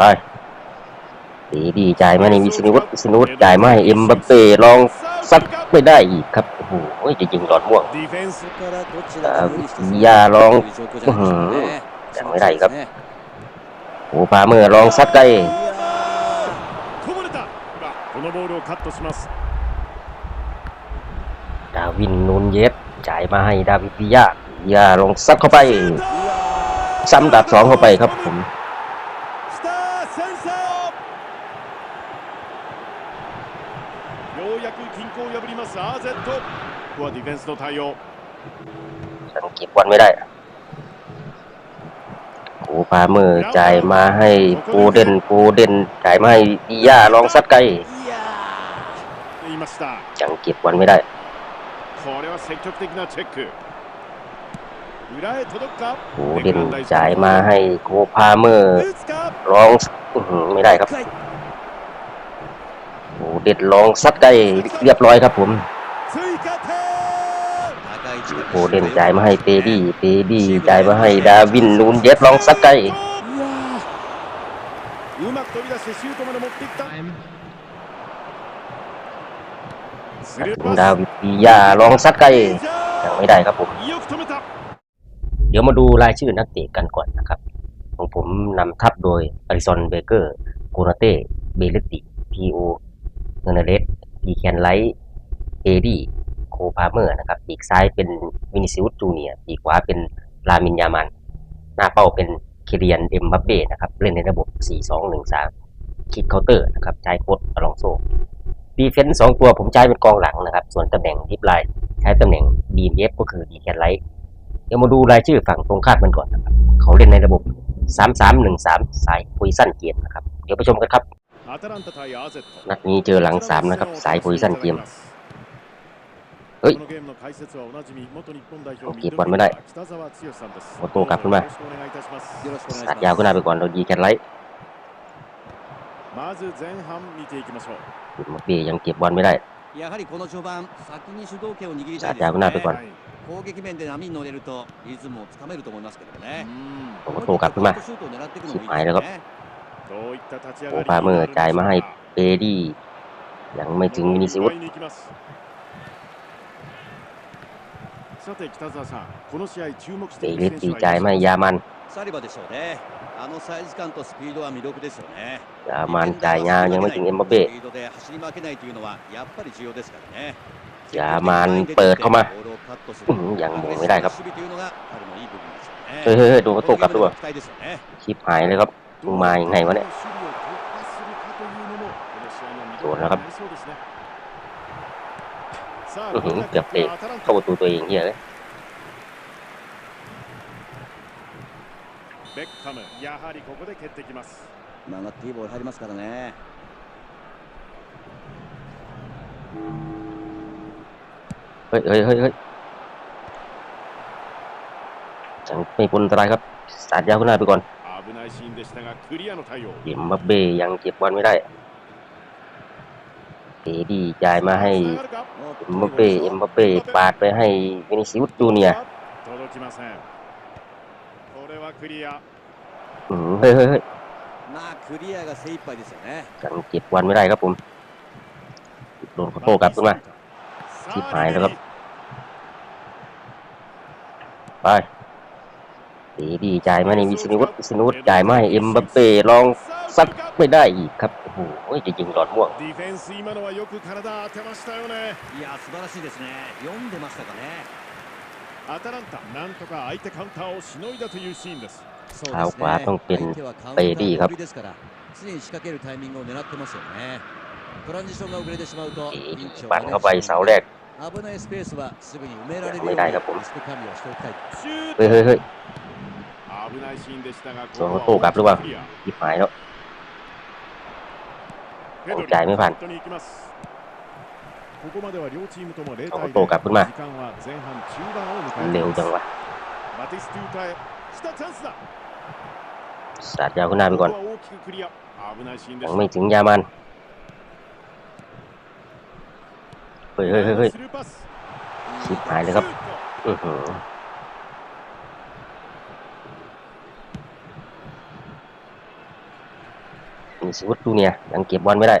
ไปดีดีจ่ายมาในวิสนุวัตวิสนุวัตจ่ายมาเอ็มบัปเป้ลองซัดไม่ได้อีกครับโอ้โหจะยิงหลอดม่วงยาลองยังไม่ได้ครับโอ้พาเมื่อลองซัดได้ดาวินนูนเยสจ่ายมาให้ดาวิดวิยาวิยาลองซัดเข้าไปซ้ำดับสองเข้าไปครับผม 衡を破ります RZ ここはディフェンスの対応 ฉันเก็บบอลไม่ได้โอ้พาเมื่อจ่ายมาให้โกเดนโกเดนจ่ายมาให้วิยาลองซัดไกล いや言いました ยังเก็บบอลไม่ได้ これは積極的なチェック裏へ届くか โกเดนจ่ายมาให้โกพาเมื่อ 打つか ลองอื้อหือไม่ได้ครับ 深い โอ้ เด็ดลองซัดไกลเรียบร้อยครับผมโอเด่นจ่ายมาให้เตดี้เตดี้จ่ายมาให้ดาวินนูนเย็บลองซัดไกลดาวิปียาลองซัดไกลยังไม่ได้ครับผม เดี๋ยวมาดูรายชื่อนักเตะกันก่อนนะครับ ของผมนำทัพโดยอาริซอนเบเกอร์กูนาเต้เบลติพีโอ เนเนเลสดีแคนไลท์เอดีโคพาเมอร์นะครับปีกซ้ายเป็นวินิซิอุสจูเนียปีกขวาเป็นลามินยามัน หน้าเป้าเป็นเคเรียนเอ็มบับเป้นะครับเล่นในระบบ 4-2-1-3 คิกเคาน์เตอร์นะครับใช้โค้ดอลองโซ่ดีเฟนซ์สองตัวผมใช้เป็นกองหลังนะครับ ส่วนตำแหน่งดิฟไลน์ใช้ตำแหน่งดีเอฟก็คือดีแคนไลท์เดี๋ยวมาดูรายชื่อฝั่งตรงข้ามกันก่อนนะครับ เขาเล่นในระบบ 3-3-1-3 สายคุยสั้นเกียนนะครับ เดี๋ยวไปชมกันครับ นัดนี้เจอหลังสามนะครับ สายโพซิชันเกมเฮ้ยโอเคบอลไม่ได้โอโต้กลับขึ้นมาสัดยาวขึ้นมาไปก่อนเราดีแกนไลท์หมดปียังเก็บบอลไม่ได้ตัดยาวขึ้นมาไปก่อนโอโต้กลับขึ้นมาชิบหายแล้วครับ โอปาเมอร์จ่ายมาให้เปดี้ยังไม่ถึงมินิซิวุสเปเลตีจ่ายไม่ยามันยามันจ่ายงานยังไม่ถึงเอ็มบัเบยามันเปิดเข้ามายังหมุไม่ได้ครับ เฮ้ยเฮ้โดนกระตุกกลับตัวยชิบหายเลยครับ มายังไงวะเนี่ย โดนแล้วครับอื้ อื้ อ อ หื หื อ อ เกื เกื อ อ บบ เตะ เตะเข้าประตูตัวเองเฮียเลย ベッカムやはりここで蹴ってきます曲がっていいボール入りますからね เฮ้ยเฮ้ยเฮ้ยเฮ้ยจังไม่พ้นอันตรายครับสาดยาวขึ้นหน้าไปก่อน จิมบับเบยังเก็บบอลไม่ได้เตดีจ่ายมาให้เอ็มบับเป้เอ็มบับเป้ปาดไปให้วินิซิอุสจูเนียเฮ้ยๆยังเก็บวันไม่ได้ครับผมโดนโต้กลับขึ้นมาทิพหายแล้วครับไป สีดีจ่ายมาในวิสนุตวิสนุตจ่ายมาเอ็มบัปเป้ลองซัดไม่ได้อีกครับโอ้โหจะยิงหลอดม่วงเท้าขวาต้องเป็นเปดีครับบังเข้าไปเสาแรก危ต่ไペースはすぐに埋められるようにリスク管。 ส่วนเขาตู้กลับรือเปล่าหยิบหายแล้วจ่ายไม่ผ่านเอาโตกลับขึ้นมาเร็วจังวะสาดยาวขึ้นหน้าไปก่อนยังไม่ถึงยามันเฮ้ยเฮ้ยเฮ้ยหยิบหายเลยครับอือหือ สวตูเนียยังเก็บบอลไม่ได้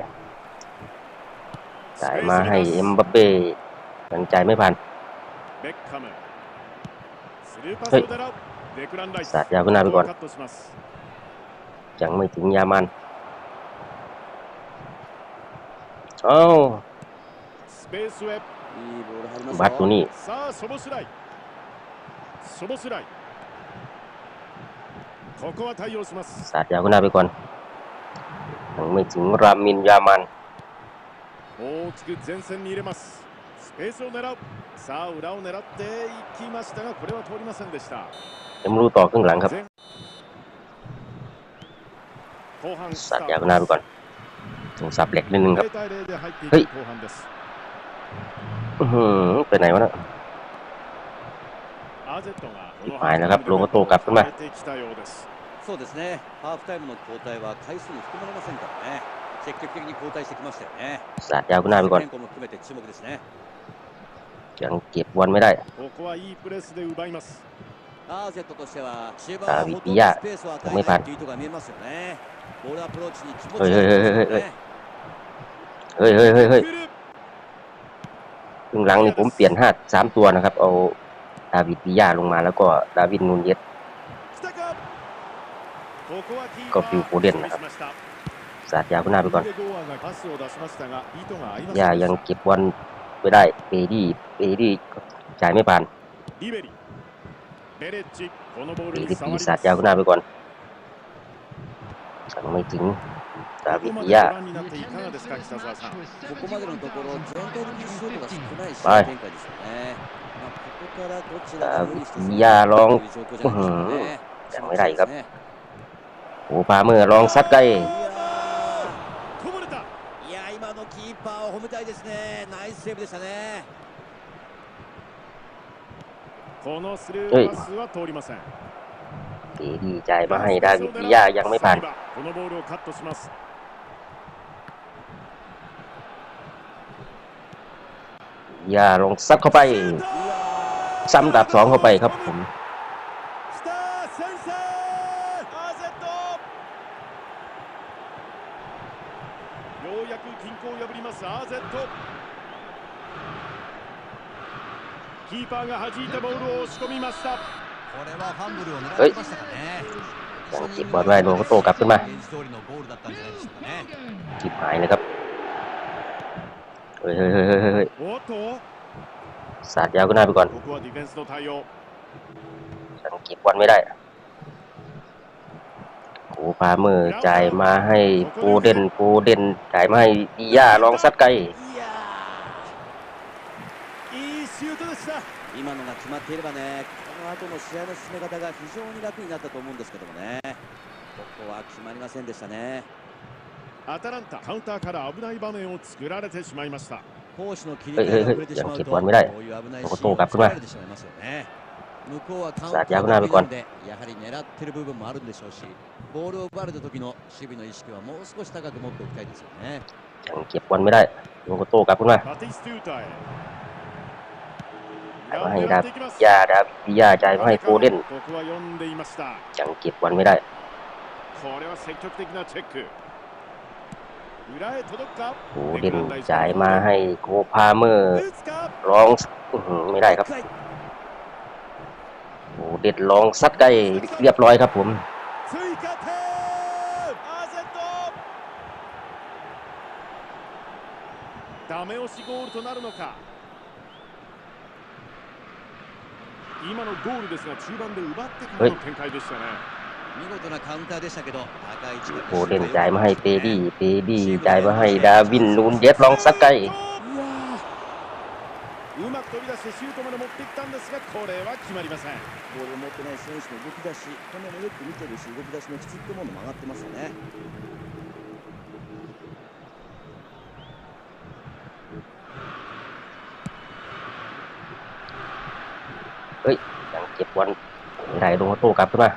จ่ายมาให้เอ็มบัปเป้ยังใจไม่ผ่านเฮ้ยสาดยาวขึ้นหน้าไปก่อนยังไม่ถึงยามันเอ้าบัตตูนี้สาดยาวขึ้นหน้าไปก่อน ยังไม่ถึงรามินยามันเอ็มรูต่อครึ่งหลังครับสัตว์ยาวหน้าไปก่อนสงสับเหล็กนิดนึงครับเฮ้ยไปไหนวะนะหายนะครับลงก็โตกลับขึ้นมา 変えてきたようですそうですねハーフタイムの交代は回数に含まれませんからね積極的に交代してきましたよね สาดยาวขึ้นหน้าไปก่อน 変更も含めて注目ですね ยังเก็บบอลไม่ได้ ここはいいプレスで奪いますアーゼットとしては中盤ダはほとんどビッドやスペースを与えไม่ な ผ่าย น という意図が見えますよねボールアプローチに気持ちเฮ้ยがเฮ้ยเฮ้ยเฮ้ย 入ってますよね เฮ้ยเฮ้ยเฮ้ย 来る ครึ่งหลังนี่ผมเปลี่ยนห้าสามตัวนะครับ เอาดาวิดปิยาลงมาแล้วก็ดาวินนูนเยส 来たかここはキー ก็ฟิวโคเดนนะครับสาดยาคุณาไปก่อนย่ายังเก็บบอลไม่ได้เบดี้เบดี้จ่ายไม่ผ่านเบดี้ปีศาจยาวขึ้นหน้าไปก่อนสั่งไม่ถึงดาวิดยาไปดาวิดยาลองยังไม่ได้ครับ โอ้ปาเมอร์ลองซัดไกลเฮ้ยดีใจมาให้ดาวิดวิยายังไม่ผ่านยาลงซัดเข้าไป ซ้ำดับสองเข้าไปครับผม ーパーが弾いたボールを押し込みましたこれはファンブルを狙ってましたかねยังเก็บบอลไว้โดนก็โต้กลับขึ้นมา 現実通りのゴールだったんじゃないでしょうかね จิบหายเลยครับเฮ้ยเฮ้ยเฮ้ยเฮ้ยเฮ้ย おっと สาดยาวขึ้นหน้าไปก่อน ここはディフェンスの対応 ยังเก็บบอลไม่ได้โอ้พาเมอร์จ่ายมาให้โฟเดนโฟเดนจ่ายมาให้ปิยาลองซัดไกล まっていればねこの後の試合の進め方が非常に楽になったと思うんですけどもねここは決まりませんでしたねアタランタカウンターから危ない場面を作られてしまいました攻守の切り替えが遅れてしまうとこうはいはいはいいう危ないシここーンを通過作られてしまいますよね向こうはカウンタさあ逆ーなるก่อน のでやはり狙ってる部分もあるんでしょうしボールを奪われた時の守備の意識はもう少し高く持っておきたいですよね ยังเก็บบอลไม่ได้โดนก็โต้กลับขึ้นมา าย 裏を มาให้ 狙 ดา っていきます ยาดาปิยาจ่ายมาให้โฟเดน ここは読んでいました ยังเก็บบอลไม่ได้ これは積極的なチェック裏へ届くか โฟเดนจ่ายมาให้โคพาเมอร์ 打つか ลองอื้อหือไม่ได้ครับ 深い โอ้เด็ดลองซัดไกลเรียบร้อยครับผม 追加点アーゼントダメ押しゴールとなるのか 今のゴールですが中盤で奪ってからの展開でしたね見事なカウンターでしたけど高い位置が โฟเดนจ่ายมาให้เปดี้เปดี้จ่ายมาให้ดาวินนูนเยสลองซัดไกล いやうまく飛び出してシュートまで持っていったんですがこれは決まりませんーボールを持ってない選手の動き出しこのよく見てるし動き出しの質ってものも上がってますよね เอ้ยยังเก็บบอลได้ลงมาโต้กลับขึ้นมา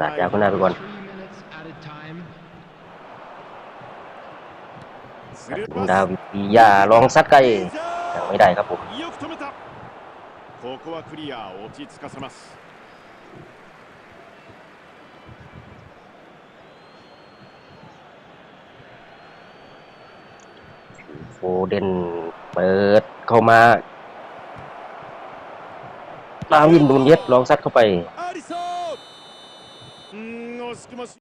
สาดยาวขึ้นหน้าไปก่อนดาวิปิยาลองซัดไกลยังไม่ได้ครับผมโฟเดนเปิดเข้ามา ลาวินนูนเย็ดลองซัดเข้าไป